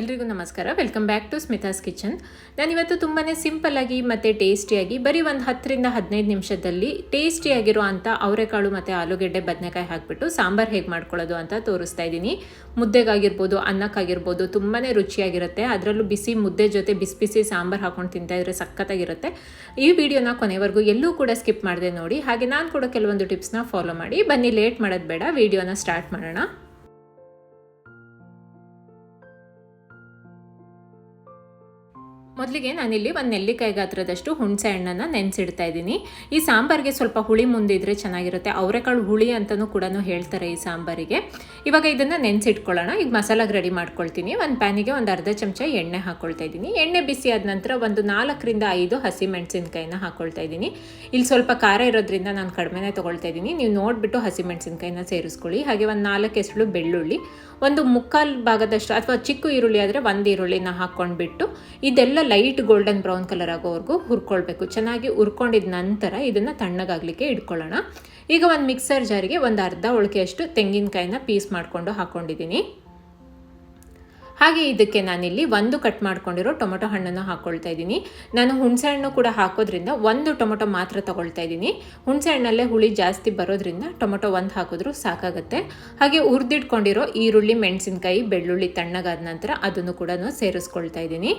ಎಲ್ರಿಗೂ ನಮಸ್ಕಾರ. Welcome back to Smitha's kitchen ನಾನಿವತ್ತು ತುಂಬಾ ಸಿಂಪಲ್ಲಾಗಿ ಮತ್ತು ಟೇಸ್ಟಿಯಾಗಿ ಬರೀ ಒಂದು ಹತ್ತರಿಂದ ಹದಿನೈದು ನಿಮಿಷದಲ್ಲಿ ಟೇಸ್ಟಿಯಾಗಿರೋ ಅಂಥ ಅವರೆಕಾಳು ಮತ್ತು ಆಲೂಗೆಡ್ಡೆ, ಬದನೆಕಾಯಿ ಹಾಕಿಬಿಟ್ಟು ಸಾಂಬಾರು ಹೇಗೆ ಮಾಡ್ಕೊಳ್ಳೋದು ಅಂತ ತೋರಿಸ್ತಾ ಇದ್ದೀನಿ. ಮುದ್ದೆಗಾಗಿರ್ಬೋದು, ಅನ್ನಕ್ಕಾಗಿರ್ಬೋದು ತುಂಬಾ ರುಚಿಯಾಗಿರುತ್ತೆ. ಅದರಲ್ಲೂ ಬಿಸಿ ಮುದ್ದೆ ಜೊತೆ ಬಿಸಿ ಬಿಸಿ ಸಾಂಬಾರು ಹಾಕೊಂಡು ತಿಂತಾ ಇದ್ರೆ ಸಖತ್ತಾಗಿರುತ್ತೆ. ಈ ವಿಡಿಯೋನ ಕೊನೆವರೆಗೂ ಎಲ್ಲೂ ಕೂಡ ಸ್ಕಿಪ್ ಮಾಡಿದೆ ನೋಡಿ. ಹಾಗೆ ನಾನು ಕೂಡ ಕೆಲವೊಂದು ಟಿಪ್ಸ್ನ ಫಾಲೋ ಮಾಡಿ. ಬನ್ನಿ ಲೇಟ್ ಮಾಡೋದು ಬೇಡ. ವಿಡಿಯೋನ ಸ್ಟಾರ್ಟ್ ಮಾಡೋಣ. ಮೊದಲಿಗೆ ನಾನಿಲ್ಲಿ ಒಂದು ನೆಲ್ಲಿಕಾಯಿ ಗಾತ್ರದಷ್ಟು ಹುಣಸೆ ಹಣ್ಣನ್ನು ನೆನೆಸಿಡ್ತಾ ಇದ್ದೀನಿ. ಈ ಸಾಂಬಾರಿಗೆ ಸ್ವಲ್ಪ ಹುಳಿ ಮುಂದಿದ್ರೆ ಚೆನ್ನಾಗಿರುತ್ತೆ. ಅವರೆಕಾಳು ಹುಳಿ ಅಂತಲೂ ಕೂಡ ಹೇಳ್ತಾರೆ ಈ ಸಾಂಬಾರಿಗೆ. ಇವಾಗ ಇದನ್ನು ನೆನೆಸಿಟ್ಕೊಳ್ಳೋಣ. ಈಗ ಮಸಾಲಾಗೆ ರೆಡಿ ಮಾಡ್ಕೊಳ್ತೀನಿ. ಒಂದು ಪ್ಯಾನಿಗೆ ಒಂದು ಅರ್ಧ ಚಮಚ ಎಣ್ಣೆ ಹಾಕ್ಕೊಳ್ತಾ ಇದ್ದೀನಿ. ಎಣ್ಣೆ ಬಿಸಿ ಆದ ನಂತರ ಒಂದು ನಾಲ್ಕರಿಂದ ಐದು ಹಸಿ ಮೆಣಸಿನ್ಕಾಯಿನ ಹಾಕ್ಕೊಳ್ತಾ ಇದ್ದೀನಿ. ಇಲ್ಲಿ ಸ್ವಲ್ಪ ಖಾರ ಇರೋದ್ರಿಂದ ನಾನು ಕಡಿಮೆನೇ ತೊಗೊಳ್ತಾ ಇದ್ದೀನಿ. ನೀವು ನೋಡಿಬಿಟ್ಟು ಹಸಿ ಮೆಣಸಿನ್ಕಾಯಿನ ಸೇರಿಸ್ಕೊಳ್ಳಿ. ಹಾಗೆ ಒಂದು ನಾಲ್ಕು ಎಸಳು ಬೆಳ್ಳುಳ್ಳಿ. ಒಂದು ಮುಕ್ಕಾಲು ಭಾಗದಷ್ಟು ಅಥವಾ ಚಿಕ್ಕ ಈರುಳ್ಳಿ ಆದರೆ ಒಂದು ಈರುಳ್ಳಿನ ಹಾಕ್ಕೊಂಡ್ಬಿಟ್ಟು ಇದೆಲ್ಲ ಲೈಟ್ ಗೋಲ್ಡನ್ ಬ್ರೌನ್ ಕಲರ್ ಆಗೋವರೆಗೂ ಹುರ್ಕೊಳ್ಬೇಕು. ಚೆನ್ನಾಗಿ ಹುರ್ಕೊಂಡಿದ ನಂತರ ಇದನ್ನು ತಣ್ಣಗಾಗಲಿಕ್ಕೆ ಇಟ್ಕೊಳ್ಳೋಣ ಈಗ ಒಂದು ಮಿಕ್ಸರ್ ಜಾರಿಗೆ ಒಂದು ಅರ್ಧ ಉಳಿಕೆಯಷ್ಟು ತೆಂಗಿನಕಾಯಿನ ಪೀಸ್ ಮಾಡಿಕೊಂಡು ಹಾಕ್ಕೊಂಡಿದ್ದೀನಿ ಹಾಗೆ ಇದಕ್ಕೆ ನಾನಿಲ್ಲಿ ಒಂದು ಕಟ್ ಮಾಡ್ಕೊಂಡಿರೋ ಟೊಮೊಟೊ ಹಣ್ಣನ್ನು ಹಾಕ್ಕೊಳ್ತಾ ಇದ್ದೀನಿ. ನಾನು ಹುಣಸೆ ಹಣ್ಣು ಕೂಡ ಹಾಕೋದ್ರಿಂದ ಒಂದು ಟೊಮೊಟೊ ಮಾತ್ರ ತಗೊಳ್ತಾ ಇದ್ದೀನಿ. ಹುಣಸೆ ಹಣ್ಣಲ್ಲೇ ಹುಳಿ ಜಾಸ್ತಿ ಬರೋದ್ರಿಂದ ಟೊಮೊಟೊ ಒಂದು ಹಾಕಿದ್ರೂ ಸಾಕಾಗುತ್ತೆ. ಹಾಗೆ ಹುರಿದಿಟ್ಕೊಂಡಿರೋ ಈರುಳ್ಳಿ, ಮೆಣಸಿನ್ಕಾಯಿ, ಬೆಳ್ಳುಳ್ಳಿ ತಣ್ಣಗಾದ ನಂತರ ಅದನ್ನು ಕೂಡ ಸೇರಿಸ್ಕೊಳ್ತಾ ಇದ್ದೀನಿ.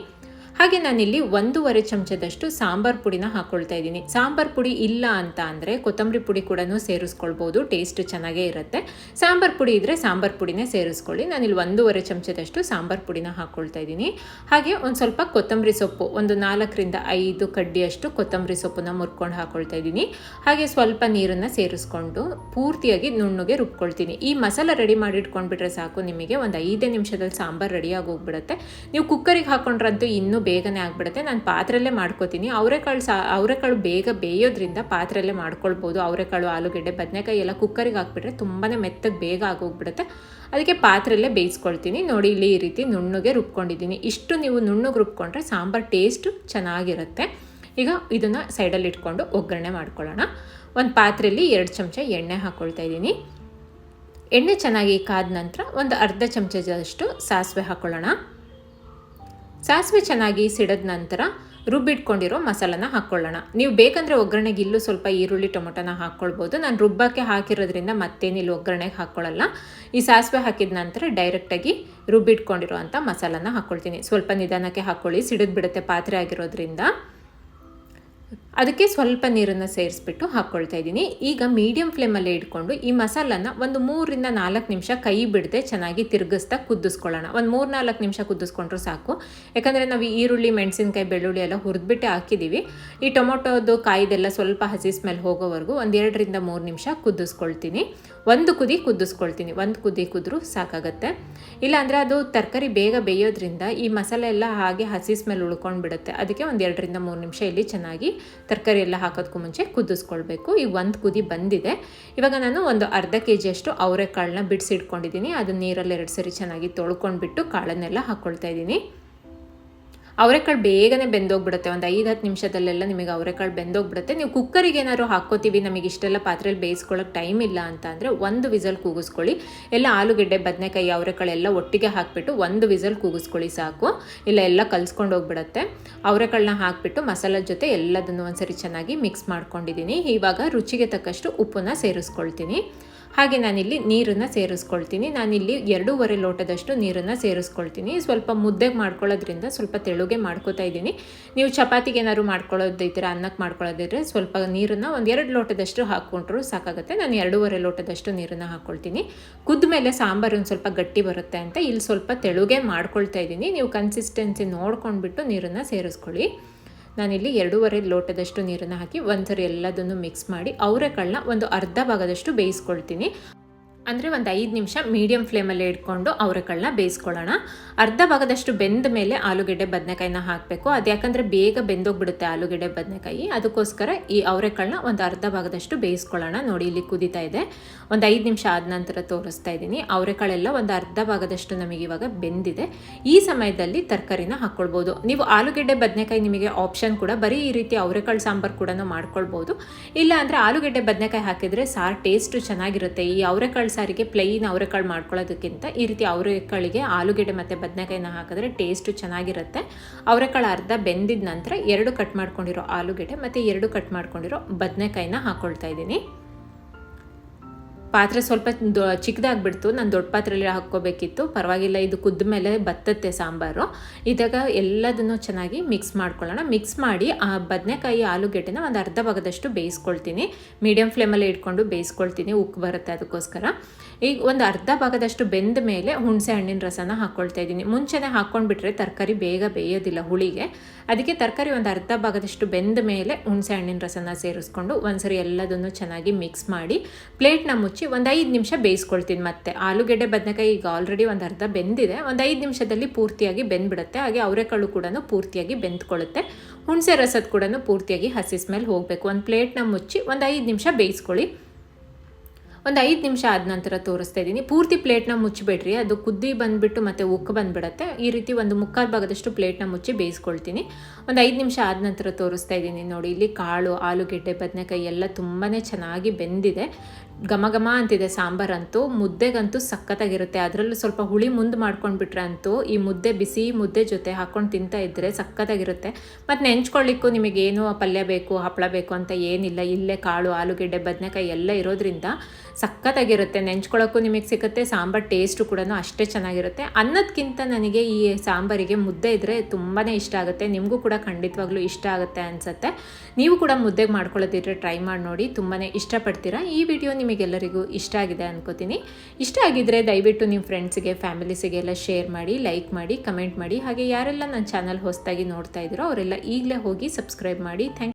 ಹಾಗೆ ನಾನಿಲ್ಲಿ ಒಂದೂವರೆ ಚಮಚದಷ್ಟು ಸಾಂಬಾರ್ ಪುಡಿನ ಹಾಕ್ಕೊಳ್ತಾ ಇದ್ದೀನಿ. ಸಾಂಬಾರ್ ಪುಡಿ ಇಲ್ಲ ಅಂತ ಅಂದರೆ ಕೊತ್ತಂಬರಿ ಪುಡಿ ಕೂಡ ಸೇರಿಸ್ಕೊಳ್ಬೋದು, ಟೇಸ್ಟ್ ಚೆನ್ನಾಗೇ ಇರುತ್ತೆ. ಸಾಂಬಾರ್ ಪುಡಿ ಇದ್ದರೆ ಸಾಂಬಾರ್ ಪುಡಿನೇ ಸೇರಿಸ್ಕೊಳ್ಳಿ. ನಾನಿಲ್ಲಿ ಒಂದೂವರೆ ಚಮಚದಷ್ಟು ಸಾಂಬಾರ್ ಪುಡಿನ ಹಾಕ್ಕೊಳ್ತಾ ಇದ್ದೀನಿ. ಹಾಗೆ ಒಂದು ಸ್ವಲ್ಪ ಕೊತ್ತಂಬರಿ ಸೊಪ್ಪು, ಒಂದು ನಾಲ್ಕರಿಂದ ಐದು ಕಡ್ಡಿಯಷ್ಟು ಕೊತ್ತಂಬರಿ ಸೊಪ್ಪನ್ನು ಮುರ್ಕೊಂಡು ಹಾಕ್ಕೊಳ್ತಾ ಇದ್ದೀನಿ. ಹಾಗೆ ಸ್ವಲ್ಪ ನೀರನ್ನು ಸೇರಿಸ್ಕೊಂಡು ಪೂರ್ತಿಯಾಗಿ ನುಣ್ಣುಗೆ ರುಬ್ಕೊಳ್ತೀನಿ. ಈ ಮಸಾಲ ರೆಡಿ ಮಾಡಿ ಇಟ್ಕೊಂಡ್ಬಿಟ್ರೆ ಸಾಕು, ನಿಮಗೆ ಒಂದು ಐದೇ ನಿಮಿಷದಲ್ಲಿ ಸಾಂಬಾರು ರೆಡಿಯಾಗಿ ಹೋಗ್ಬಿಡುತ್ತೆ ನೀವು ಕುಕ್ಕರಿಗೆ ಹಾಕೊಂಡ್ರಂತೂ ಇನ್ನೂ ಬೇಗನೆ ಆಗ್ಬಿಡುತ್ತೆ. ನಾನು ಪಾತ್ರೆಯಲ್ಲೇ ಮಾಡ್ಕೋತೀನಿ. ಅವರೆಕಾಳು ಸಾ ಅವರೆಕಾಳು ಬೇಗ ಬೇಯೋದ್ರಿಂದ ಪಾತ್ರೆಯಲ್ಲೇ ಮಾಡ್ಕೊಳ್ಬೋದು. ಅವರೆಕಾಳು ಆಲೂಗೆಡ್ಡೆ, ಬದನೆಕಾಯಿ ಎಲ್ಲ ಕುಕ್ಕರಿಗೆ ಹಾಕ್ಬಿಟ್ರೆ ತುಂಬಾ ಮೆತ್ತಗೆ ಬೇಗ ಆಗೋಗ್ಬಿಡುತ್ತೆ. ಅದಕ್ಕೆ ಪಾತ್ರೆಯಲ್ಲೇ ಬೇಯಿಸ್ಕೊಳ್ತೀನಿ. ನೋಡಿ ಇಲ್ಲಿ ಈ ರೀತಿ ನುಣ್ಣಗೆ ರುಬ್ಕೊಂಡಿದ್ದೀನಿ. ಇಷ್ಟು ನೀವು ನುಣ್ಣಗೆ ರುಬ್ಕೊಂಡ್ರೆ ಸಾಂಬಾರು ಟೇಸ್ಟು ಚೆನ್ನಾಗಿರುತ್ತೆ. ಈಗ ಇದನ್ನು ಸೈಡಲ್ಲಿ ಇಟ್ಕೊಂಡು ಒಗ್ಗರಣೆ ಮಾಡ್ಕೊಳ್ಳೋಣ. ಒಂದು ಪಾತ್ರೆಯಲ್ಲಿ ಎರಡು ಚಮಚ ಎಣ್ಣೆ ಹಾಕ್ಕೊಳ್ತಾ ಇದ್ದೀನಿ. ಎಣ್ಣೆ ಚೆನ್ನಾಗಿ ಕಾದ ನಂತರ ಒಂದು ಅರ್ಧ ಚಮಚದಷ್ಟು ಸಾಸಿವೆ ಹಾಕ್ಕೊಳ್ಳೋಣ ಸಾಸಿವೆ ಚೆನ್ನಾಗಿ ಸಿಡಿದ ನಂತರ ರುಬ್ಬಿಟ್ಕೊಂಡಿರೋ ಮಸಾಲನ ಹಾಕ್ಕೊಳ್ಳೋಣ. ನೀವು ಬೇಕಂದರೆ ಒಗ್ಗರಣೆಗೆ ಇಲ್ಲೂ ಸ್ವಲ್ಪ ಈರುಳ್ಳಿ ಟೊಮೊಟೊನ ಹಾಕ್ಕೊಳ್ಬೋದು. ನಾನು ರುಬ್ಬಕ್ಕೆ ಹಾಕಿರೋದ್ರಿಂದ ಮತ್ತೇನಿಲ್ಲ ಒಗ್ಗರಣೆಗೆ ಹಾಕ್ಕೊಳ್ಳಲ್ಲ. ಈ ಸಾಸಿವೆ ಹಾಕಿದ ನಂತರ ಡೈರೆಕ್ಟಾಗಿ ರುಬ್ಬಿಟ್ಕೊಂಡಿರೋ ಅಂಥ ಮಸಾಲನ ಹಾಕ್ಕೊಳ್ತೀನಿ. ಸ್ವಲ್ಪ ನಿಧಾನಕ್ಕೆ ಹಾಕ್ಕೊಳ್ಳಿ. ಸಿಡಿದ್ಬಿಡುತ್ತೆ ಪಾತ್ರೆ ಆಗಿರೋದ್ರಿಂದ. ಅದಕ್ಕೆ ಸ್ವಲ್ಪ ನೀರನ್ನು ಸೇರಿಸ್ಬಿಟ್ಟು ಹಾಕ್ಕೊಳ್ತಾ ಇದ್ದೀನಿ. ಈಗ ಮೀಡಿಯಂ ಫ್ಲೇಮಲ್ಲೇ ಇಟ್ಕೊಂಡು ಈ ಮಸಾಲನ ಒಂದು ಮೂರರಿಂದ ನಾಲ್ಕು ನಿಮಿಷ ಕೈ ಬಿಡದೆ ಚೆನ್ನಾಗಿ ತಿರುಗಿಸ್ತಾ ಕುದಿಸ್ಕೊಳ್ಳೋಣ. ಒಂದು ಮೂರು ನಾಲ್ಕು ನಿಮಿಷ ಕುದಿಸ್ಕೊಂಡ್ರೂ ಸಾಕು. ಯಾಕಂದರೆ ನಾವು ಈರುಳ್ಳಿ, ಮೆಣಸಿನ್ಕಾಯಿ, ಬೆಳ್ಳುಳ್ಳಿ ಎಲ್ಲ ಹುರಿದ್ಬಿಟ್ಟು ಹಾಕಿದ್ದೀವಿ ಈ ಟೊಮೊಟೊದು, ಕಾಯ್ದೆಲ್ಲ ಸ್ವಲ್ಪ ಹಸಿ ಸ್ಮೆಲ್ ಹೋಗೋವರೆಗೂ ಒಂದು ಎರಡರಿಂದ ಮೂರು ನಿಮಿಷ ಕುದಿಸ್ಕೊಳ್ತೀನಿ. ಒಂದು ಕುದಿ ಕುದಿಸ್ಕೊಳ್ತೀನಿ. ಒಂದು ಕುದಿ ಕುದ್ರೂ ಸಾಕಾಗತ್ತೆ. ಇಲ್ಲಾಂದರೆ ಅದು ತರಕಾರಿ ಬೇಗ ಬೇಯೋದ್ರಿಂದ ಈ ಮಸಾಲೆ ಎಲ್ಲ ಹಾಗೆ ಹಸಿ ಸ್ಮೆಲ್ ಉಳ್ಕೊಂಡು ಬಿಡುತ್ತೆ ಅದಕ್ಕೆ ಒಂದು ಎರಡರಿಂದ ಮೂರು ನಿಮಿಷ ಇಲ್ಲಿ ಚೆನ್ನಾಗಿ ತರಕಾರಿ ಎಲ್ಲ ಹಾಕೋದಕ್ಕೂ ಮುಂಚೆ ಕುದಿಸ್ಕೊಳ್ಬೇಕು. ಈಗ ಒಂದು ಕುದಿ ಬಂದಿದೆ. ಇವಾಗ ನಾನು ಒಂದು ಅರ್ಧ ಕೆ ಜಿಯಷ್ಟು ಅವರೆಕಾಳನ್ನ ಬಿಡಿಸಿಟ್ಕೊಂಡಿದ್ದೀನಿ. ಅದನ್ನ ನೀರಲ್ಲಿ ಎರಡು ಸರಿ ಚೆನ್ನಾಗಿ ತೊಳ್ಕೊಂಡ್ಬಿಟ್ಟು ಕಾಳನ್ನೆಲ್ಲ ಹಾಕ್ಕೊಳ್ತಾ ಇದ್ದೀನಿ. ಅವರೆಕಾಳು ಬೇಗನೆ ಬೆಂದೋಗ್ಬಿಡುತ್ತೆ. ಒಂದು ಐದು ಹತ್ತು ನಿಮಿಷದಲ್ಲೆಲ್ಲ ನಿಮಗೆ ಅವರೆಕಾಳು ಬೆಂದೋಗ್ಬಿಡುತ್ತೆ. ನೀವು ಕುಕ್ಕರಿಗೆ ಏನಾದ್ರು ಹಾಕ್ಕೋತೀವಿ, ನಮಗೆ ಇಷ್ಟೆಲ್ಲ ಪಾತ್ರೆಯಲ್ಲಿ ಬೇಯಿಸ್ಕೊಳ್ಳೋಕೆ ಟೈಮ್ ಇಲ್ಲ ಅಂತ ಅಂದರೆ ಒಂದು ವಿಸಲ್ ಕೂಗಿಸ್ಕೊಳ್ಳಿ. ಎಲ್ಲ ಆಲೂಗೆಡ್ಡೆ, ಬದನೆಕಾಯಿ, ಅವರೆಕಾಳೆಲ್ಲ ಒಟ್ಟಿಗೆ ಹಾಕಿಬಿಟ್ಟು ಒಂದು ವಿಸಲ್ ಕೂಗಿಸ್ಕೊಳ್ಳಿ ಸಾಕು. ಇಲ್ಲ, ಎಲ್ಲ ಕಲ್ಸ್ಕೊಂಡು ಹೋಗ್ಬಿಡುತ್ತೆ. ಅವರೆಕಾಳನ್ನ ಹಾಕಿಬಿಟ್ಟು ಮಸಾಲ ಜೊತೆ ಎಲ್ಲದನ್ನು ಒಂದ್ಸರಿ ಚೆನ್ನಾಗಿ ಮಿಕ್ಸ್ ಮಾಡ್ಕೊಂಡಿದ್ದೀನಿ. ಇವಾಗ ರುಚಿಗೆ ತಕ್ಕಷ್ಟು ಉಪ್ಪನ್ನ ಸೇರಿಸ್ಕೊಳ್ತೀನಿ. ಹಾಗೆ ನಾನಿಲ್ಲಿ ನೀರನ್ನು ಸೇರಿಸ್ಕೊಳ್ತೀನಿ. ನಾನಿಲ್ಲಿ ಎರಡೂವರೆ ಲೋಟದಷ್ಟು ನೀರನ್ನು ಸೇರಿಸ್ಕೊಳ್ತೀನಿ. ಸ್ವಲ್ಪ ಮುದ್ದೆಗೆ ಮಾಡ್ಕೊಳ್ಳೋದ್ರಿಂದ ಸ್ವಲ್ಪ ತೆಳುಗೆ ಮಾಡ್ಕೋತಾ ಇದ್ದೀನಿ. ನೀವು ಚಪಾತಿಗೆ ಏನಾದ್ರು ಮಾಡ್ಕೊಳ್ಳೋದಿದ್ರೆ, ಅನ್ನಕ್ಕೆ ಮಾಡ್ಕೊಳ್ಳೋದಿದ್ರೆ ಸ್ವಲ್ಪ ನೀರನ್ನು ಒಂದು ಎರಡು ಲೋಟದಷ್ಟು ಹಾಕ್ಕೊಂಡ್ರು ಸಾಕಾಗುತ್ತೆ. ನಾನು ಎರಡೂವರೆ ಲೋಟದಷ್ಟು ನೀರನ್ನು ಹಾಕ್ಕೊಳ್ತೀನಿ. ಕುದ್ದ ಮೇಲೆ ಸಾಂಬಾರು ಒಂದು ಸ್ವಲ್ಪ ಗಟ್ಟಿ ಬರುತ್ತೆ ಅಂತ ಇಲ್ಲಿ ಸ್ವಲ್ಪ ತೆಳುಗೆ ಮಾಡ್ಕೊಳ್ತಾ ಇದ್ದೀನಿ. ನೀವು ಕನ್ಸಿಸ್ಟೆನ್ಸಿ ನೋಡ್ಕೊಂಡ್ಬಿಟ್ಟು ನೀರನ್ನು ಸೇರಿಸ್ಕೊಳ್ಳಿ. ನಾನಿಲ್ಲಿ ಎರಡೂವರೆ ಲೋಟದಷ್ಟು ನೀರನ್ನು ಹಾಕಿ ಒಂದ್ಸರಿ ಎಲ್ಲದನ್ನು ಮಿಕ್ಸ್ ಮಾಡಿ ಅವರೆಕಾಳನ್ನ ಒಂದು ಅರ್ಧ ಭಾಗದಷ್ಟು ಬೇಯಿಸ್ಕೊಳ್ತೀನಿ. ಅಂದರೆ ಒಂದು ಐದು ನಿಮಿಷ ಮೀಡಿಯಂ ಫ್ಲೇಮಲ್ಲಿ ಇಟ್ಕೊಂಡು ಅವರೆಕಾಳನ್ನ ಬೇಯಿಸ್ಕೊಳ್ಳೋಣ. ಅರ್ಧ ಭಾಗದಷ್ಟು ಬೆಂದ ಮೇಲೆ ಆಲೂಗೆಡ್ಡೆ ಬದನೆಕಾಯಿನ ಹಾಕಬೇಕು. ಅದು ಯಾಕಂದರೆ ಬೇಗ ಬೆಂದೋಗ್ಬಿಡುತ್ತೆ ಆಲೂಗೆಡ್ಡೆ ಬದನೆಕಾಯಿ. ಅದಕ್ಕೋಸ್ಕರ ಈ ಅವರೆಕಾಳನ್ನ ಒಂದು ಅರ್ಧ ಭಾಗದಷ್ಟು ಬೇಯಿಸ್ಕೊಳ್ಳೋಣ. ನೋಡಿ ಇಲ್ಲಿ ಕುದೀತಾ ಇದೆ. ಒಂದು ಐದು ನಿಮಿಷ ಆದ ನಂತರ ತೋರಿಸ್ತಾ ಇದ್ದೀನಿ. ಅವರೆಕಾಳೆಲ್ಲ ಒಂದು ಅರ್ಧ ಭಾಗದಷ್ಟು ನಮಗೆ ಇವಾಗ ಬೆಂದಿದೆ. ಈ ಸಮಯದಲ್ಲಿ ತರಕಾರಿನ ಹಾಕ್ಕೊಳ್ಬೋದು. ನೀವು ಆಲೂಗೆಡ್ಡೆ ಬದನೆಕಾಯಿ ನಿಮಗೆ ಆಪ್ಷನ್ ಕೂಡ ಬರೀ ಈ ರೀತಿ ಅವರೆಕಾಳು ಸಾಂಬಾರು ಕೂಡ ಮಾಡ್ಕೊಳ್ಬೋದು. ಇಲ್ಲ ಅಂದರೆ ಆಲೂಗೆಡ್ಡೆ ಬದನೆಕಾಯಿ ಹಾಕಿದರೆ ಸಾರು ಟೇಸ್ಟು ಚೆನ್ನಾಗಿರುತ್ತೆ. ಈ ಅವರೆಕಾಳು ಸಾರಿಗೆ ಪ್ಲೈನ್ ಅವರೆಕಾಳು ಮಾಡ್ಕೊಳ್ಳೋದಕ್ಕಿಂತ ಈ ರೀತಿ ಅವರೆಕಾಳಿಗೆ ಆಲೂಗೆಡ್ಡೆ ಮತ್ತು ಬದನೆಕಾಯಿನ ಹಾಕಿದ್ರೆ ಟೇಸ್ಟು ಚೆನ್ನಾಗಿರುತ್ತೆ. ಅವರೆಕಾಳು ಅರ್ಧ ಬೆಂದಿದ ನಂತರ ಎರಡು ಕಟ್ ಮಾಡ್ಕೊಂಡಿರೋ ಆಲೂಗೆಡ್ಡೆ ಮತ್ತು ಎರಡು ಕಟ್ ಮಾಡ್ಕೊಂಡಿರೋ ಬದನೆಕಾಯಿನ ಹಾಕ್ಕೊಳ್ತಾ ಇದ್ದೀನಿ. ಪಾತ್ರೆ ಸ್ವಲ್ಪ ಚಿಕ್ಕದಾಗ್ಬಿಡ್ತು. ನಾನು ದೊಡ್ಡ ಪಾತ್ರೆಯಲ್ಲಿ ಹಾಕ್ಕೋಬೇಕಿತ್ತು. ಪರವಾಗಿಲ್ಲ, ಇದು ಕುದ್ದ ಮೇಲೆ ಬತ್ತತ್ತೆ ಸಾಂಬಾರು. ಇದಾಗ ಎಲ್ಲದನ್ನು ಚೆನ್ನಾಗಿ ಮಿಕ್ಸ್ ಮಾಡ್ಕೊಳ್ಳೋಣ. ಮಿಕ್ಸ್ ಮಾಡಿ ಆ ಬದನೆಕಾಯಿ ಆಲೂಗೆಡ್ಡೆನ ಒಂದು ಅರ್ಧ ಭಾಗದಷ್ಟು ಬೇಯಿಸ್ಕೊಳ್ತೀನಿ. ಮೀಡಿಯಮ್ ಫ್ಲೇಮಲ್ಲಿ ಇಟ್ಕೊಂಡು ಬೇಯಿಸ್ಕೊಳ್ತೀನಿ. ಉಕ್ಕು ಬರುತ್ತೆ ಅದಕ್ಕೋಸ್ಕರ. ಈಗ ಒಂದು ಅರ್ಧ ಭಾಗದಷ್ಟು ಬೆಂದ ಮೇಲೆ ಹುಣಸೆ ಹಣ್ಣಿನ ರಸನ ಹಾಕ್ಕೊಳ್ತಾ ಇದ್ದೀನಿ. ಮುಂಚೆನೇ ಹಾಕ್ಕೊಂಡ್ಬಿಟ್ರೆ ತರಕಾರಿ ಬೇಗ ಬೇಯೋದಿಲ್ಲ ಹುಳಿಗೆ. ಅದಕ್ಕೆ ತರಕಾರಿ ಒಂದು ಅರ್ಧ ಭಾಗದಷ್ಟು ಬೆಂದ ಮೇಲೆ ಹುಣಸೆ ಹಣ್ಣಿನ ರಸನ ಸೇರಿಸ್ಕೊಂಡು ಒಂದ್ಸರಿ ಎಲ್ಲದನ್ನು ಚೆನ್ನಾಗಿ ಮಿಕ್ಸ್ ಮಾಡಿ ಪ್ಲೇಟ್ನ ಮುಚ್ಚಿ ಒಂದು ಐದು ನಿಮಿಷ ಬೇಯಿಸ್ಕೊಳ್ತೀನಿ ಮತ್ತೆ. ಆಲೂಗೆಡ್ಡೆ, ಬದನೆಕಾಯಿ ಈಗ ಆಲ್ರೆಡಿ ಒಂದು ಅರ್ಧ ಬೆಂದಿದೆ. ಒಂದು ಐದು ನಿಮಿಷದಲ್ಲಿ ಪೂರ್ತಿಯಾಗಿ ಬೆಂದ್ಬಿಡುತ್ತೆ. ಹಾಗೆ ಅವರೆಕಾಳು ಕೂಡ ಪೂರ್ತಿಯಾಗಿ ಬೆಂದ್ಕೊಳ್ಳುತ್ತೆ. ಹುಣಸೆ ರಸದ ಕೂಡ ಪೂರ್ತಿಯಾಗಿ ಹಸಿ ಸ್ಮೆಲ್ ಹೋಗಬೇಕು. ಒಂದು ಪ್ಲೇಟ್ನ ಮುಚ್ಚಿ ಒಂದು ಐದು ನಿಮಿಷ ಬೇಯಿಸ್ಕೊಳ್ಳಿ. ಒಂದು ಐದು ನಿಮಿಷ ಆದ ನಂತರ ತೋರಿಸ್ತಾ ಇದ್ದೀನಿ. ಪೂರ್ತಿ ಪ್ಲೇಟ್ನ ಮುಚ್ಚಿಬಿಡ್ರಿ. ಅದು ಕುದ್ದಿ ಬಂದುಬಿಟ್ಟು ಮತ್ತು ಉಕ್ಕು ಬಂದುಬಿಡತ್ತೆ. ಈ ರೀತಿ ಒಂದು ಮುಕ್ಕಾಲು ಭಾಗದಷ್ಟು ಪ್ಲೇಟ್ನ ಮುಚ್ಚಿ ಬೇಯಿಸ್ಕೊಳ್ತೀನಿ. ಒಂದು ಐದು ನಿಮಿಷ ಆದ ನಂತರ ತೋರಿಸ್ತಾ ಇದ್ದೀನಿ ನೋಡಿ. ಇಲ್ಲಿ ಕಾಳು, ಆಲೂಗೆಡ್ಡೆ, ಬದನೆಕಾಯಿ ಎಲ್ಲ ತುಂಬಾ ಚೆನ್ನಾಗಿ ಬೆಂದಿದೆ. ಘಮ ಘಮ ಅಂತಿದೆ ಸಾಂಬಾರಂತೂ. ಮುದ್ದೆಗಂತೂ ಸಖತ್ತಾಗಿರುತ್ತೆ. ಅದರಲ್ಲೂ ಸ್ವಲ್ಪ ಹುಳಿ ಮುಂದೆ ಮಾಡ್ಕೊಂಡ್ಬಿಟ್ರೆ ಅಂತೂ ಈ ಮುದ್ದೆ ಬಿಸಿ ಮುದ್ದೆ ಜೊತೆ ಹಾಕ್ಕೊಂಡು ತಿಂತಾ ಇದ್ದರೆ ಸಖತ್ತಾಗಿರುತ್ತೆ. ಮತ್ತು ನೆಂಚ್ಕೊಳ್ಳಿಕ್ಕೂ ನಿಮಗೇನು ಪಲ್ಯ ಬೇಕು ಹಪ್ಪಳ ಬೇಕು ಅಂತ ಏನಿಲ್ಲ. ಇಲ್ಲೇ ಕಾಳು, ಆಲೂಗೆಡ್ಡೆ, ಬದನೆಕಾಯಿ ಎಲ್ಲ ಇರೋದ್ರಿಂದ ಸಖತ್ತಾಗಿರುತ್ತೆ. ನೆಂಚ್ಕೊಳ್ಳೋಕ್ಕೂ ನಿಮಗೆ ಸಿಗುತ್ತೆ. ಸಾಂಬಾರು ಟೇಸ್ಟು ಕೂಡ ಅಷ್ಟೇ ಚೆನ್ನಾಗಿರುತ್ತೆ. ಅನ್ನದಕ್ಕಿಂತ ನನಗೆ ಈ ಸಾಂಬಾರಿಗೆ ಮುದ್ದೆ ಇದ್ದರೆ ತುಂಬಾ ಇಷ್ಟ ಆಗುತ್ತೆ. ನಿಮಗೂ ಕೂಡ ಖಂಡಿತವಾಗ್ಲೂ ಇಷ್ಟ ಆಗುತ್ತೆ ಅನಿಸುತ್ತೆ. ನೀವು ಕೂಡ ಮುದ್ದೆಗೆ ಮಾಡ್ಕೊಳ್ಳೋದಿದ್ರೆ ಟ್ರೈ ಮಾಡಿ ನೋಡಿ. ತುಂಬಾ ಇಷ್ಟಪಡ್ತೀರಾ. ಈ ವಿಡಿಯೋ ನಿಮಗೆಲ್ಲರಿಗೂ ಇಷ್ಟ ಆಗಿದೆ ಅನ್ಕೋತೀನಿ. ಇಷ್ಟ ಆಗಿದ್ರೆ ದಯವಿಟ್ಟು ನಿಮ್ಮ ಫ್ರೆಂಡ್ಸಿಗೆ ಫ್ಯಾಮಿಲೀಸಿಗೆ ಎಲ್ಲ ಶೇರ್ ಮಾಡಿ ಲೈಕ್ ಮಾಡಿ ಕಮೆಂಟ್ ಮಾಡಿ. ಹಾಗೆ ಯಾರೆಲ್ಲ ನನ್ನ ಚಾನಲ್ ಹೊಸದಾಗಿ ನೋಡ್ತಾ ಇದ್ದೀರೋ ಅವರೆಲ್ಲ ಈಗಲೇ ಹೋಗಿ ಸಬ್ಸ್ಕ್ರೈಬ್ ಮಾಡಿ. ಥ್ಯಾಂಕ್